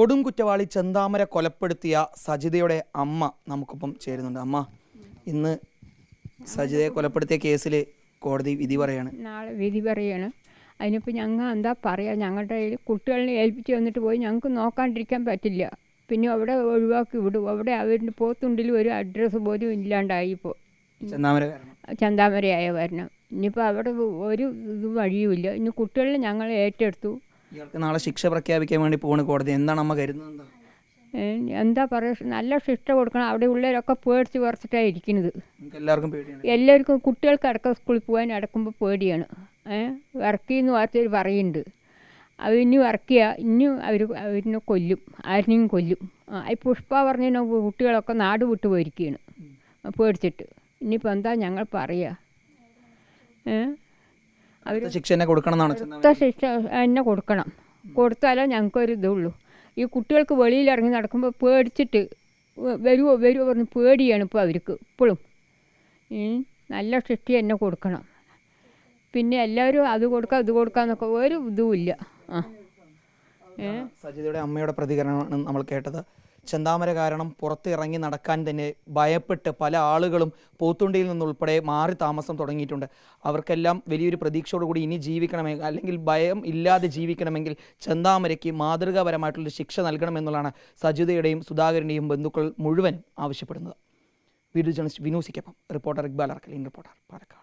കൊടും കുറ്റവാളി ചെന്താമര കൊലപ്പെടുത്തിയ സജിതയുടെ അമ്മ നമുക്കിപ്പം ചേരുന്നുണ്ട്. അമ്മ ഇന്ന് സജിതയെ കൊലപ്പെടുത്തിയ കേസിൽ കോടതി വിധി പറയാണ്. നാളെ വിധി പറയാണ്. അതിനിപ്പോൾ ഞങ്ങൾ എന്താ പറയുക ഞങ്ങളുടെ കയ്യിൽ കുട്ടികളെ ഏൽപ്പിച്ച് വന്നിട്ട് പോയി ഞങ്ങൾക്ക് നോക്കാണ്ടിരിക്കാൻ പറ്റില്ല. പിന്നെ അവിടെ ഒഴിവാക്കി വിടും. അവിടെ അവരുടെ പോത്തുണ്ടിൽ ഒരു അഡ്രസ്സ് പോലും ഇല്ലാണ്ടായി ഇപ്പോൾ ചന്താമരയായ വരണം ഇനിയിപ്പോൾ അവിടെ ഒരു ഇത് വഴിയുമില്ല. ഇനി കുട്ടികളെ ഞങ്ങൾ ഏറ്റെടുത്തു. ഇയാൾക്ക് നാളെ ശിക്ഷ പ്രഖ്യാപിക്കാൻ വേണ്ടി പോകണ കോടതി. എന്താണ് അമ്മ കരുതുന്നത്? എന്താ? പറയുക നല്ല ശിക്ഷ കൊടുക്കണം. അവിടെ ഉള്ളവരൊക്കെ പേടിച്ച് കുറച്ചിട്ടാണ് ഇരിക്കുന്നത്. എല്ലാവർക്കും പേടിയാണ്? എല്ലാവർക്കും കുട്ടികൾക്ക് അടക്കം സ്കൂളിൽ പോകാൻ അടക്കുമ്പോൾ പേടിയാണ്. വർക്ക് വർക്കിന്ന് വാർത്തയിൽ പറയുന്നുണ്ട്. അവർ ഇനി വർക്ക് ചെയ്യുക ഇനിയും അവർ അവരിനെ കൊല്ലും. ആരിനെയും കൊല്ലും. ഈ പുഷ്പ പറഞ്ഞ കുട്ടികളൊക്കെ നാട് വിട്ട് പോയിരിക്കുകയാണ്. പേടിച്ചിട്ട്. ഇനിയിപ്പോൾ എന്താ ഞങ്ങൾ പറയുക അവർ ശിക്ഷ തന്നെ കൊടുക്കണം കൊടുത്താലേ ഞങ്ങൾക്ക് ഒരു ശിക്ഷ തന്നെ കൊടുക്കണം. കൊടുത്താലേ ഞങ്ങൾക്കൊരു ഇതുള്ളൂ. ഈ കുട്ടികൾക്ക് വെളിയിൽ ഇറങ്ങി നടക്കുമ്പോൾ പേടിച്ചിട്ട് വരുമോ വരുമോ പറഞ്ഞ് പേടിയാണ് ഇപ്പോൾ അവർക്ക് ഇപ്പോഴും നല്ല ശിക്ഷ തന്നെ കൊടുക്കണം. പിന്നെ എല്ലാവരും അത് കൊടുക്കാം ഇത് കൊടുക്കാന്നൊക്കെ ഒരു ഇതുമില്ല ആ. സജിതയുടെ അമ്മയുടെ പ്രതികരണമാണ് നമ്മൾ കേട്ടത്. ചെന്താമര കാരണം പുറത്ത് ഇറങ്ങി നടക്കാൻ തന്നെ ഭയപ്പെട്ട് പല ആളുകളും പോത്തുണ്ടിയിൽ നിന്നുൾപ്പെടെ മാറി താമസം തുടങ്ങിയിട്ടുണ്ട്. അവർക്കെല്ലാം വലിയൊരു പ്രതീക്ഷയോടുകൂടി ഇനി ജീവിക്കണമെങ്കിൽ അല്ലെങ്കിൽ ഭയം ഇല്ലാതെ ജീവിക്കണമെങ്കിൽ ചെന്താമരയ്ക്ക് മാതൃകാപരമായിട്ടുള്ള ശിക്ഷ നൽകണമെന്നുള്ളതാണ് സജിതയുടെയും സുധാകരന്റെയും ബന്ധുക്കൾ മുഴുവൻ ആവശ്യപ്പെടുന്നത്. വീഡിയോ ജേർണലിസ്റ്റ് വിനൂസിക്കൊപ്പം റിപ്പോർട്ടർ ഇക്ബാൽ അർക്കലിൻ റിപ്പോർട്ടർ പാലക്കാട്.